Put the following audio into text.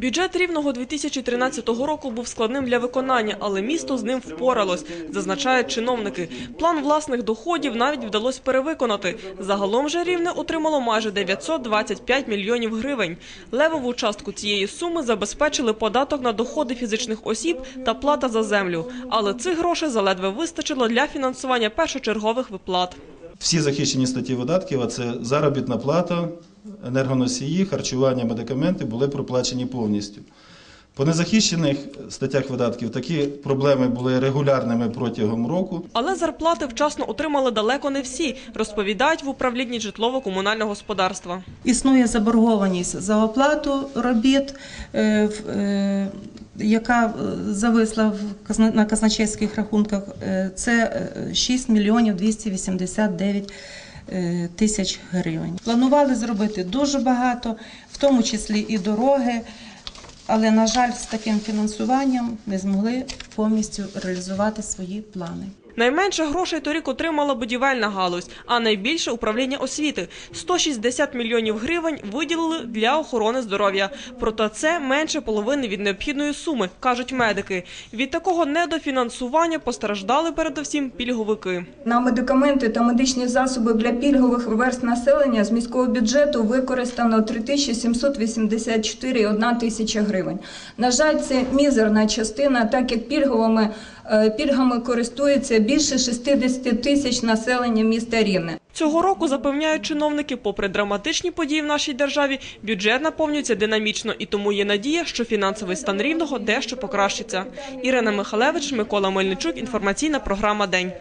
Бюджет рівного 2013 року був складним для виконання, але місто з ним впоралось, зазначають чиновники. План власних доходів навіть вдалося перевиконати. Загалом же рівне отримало майже 925 мільйонів гривень. Левову частку цієї суми забезпечили податок на доходи фізичних осіб та плата за землю. Але цих грошей заледве вистачило для фінансування першочергових виплат. Всі захищені статті видатків, це заробітна плата, енергоносії, харчування, медикаменти були проплачені повністю. По незахищених статтях видатків такі проблеми були регулярними протягом року. Але зарплати вчасно отримали далеко не всі, розповідають в управлінні житлово-комунального господарства. Існує заборгованість за оплату робіт, е, е, яка е, зависла на казначейських рахунках. Це е, 6 мільйонів 289 е, тисяч гривень. Планували зробити дуже багато, в тому числі і дороги. Але, на жаль, з таким фінансуванням не змогли повністю реалізувати свої плани. Найменше грошей торік отримала будівельна галузь, а найбільше управління освіти. 160 мільйонів гривень виділили для охорони здоров'я. Проте це менше половини від необхідної суми, кажуть медики. Від такого недофінансування постраждали передусім пільговики. На медикаменти та медичні засоби для пільгових верст населення з міського бюджету використано 3784,1 тисяча гривень. На жаль, це мізерна частина, так як пільговими пільгами користується більше 60 тисяч населення міста Рівне. Цього року запевняють чиновники, попри драматичні події в нашій державі, бюджет наповнюється динамічно, і тому є надія, що фінансовий стан рівного дещо покращиться. Ірина Михалевич, Микола Мельничук. Інформаційна програма День.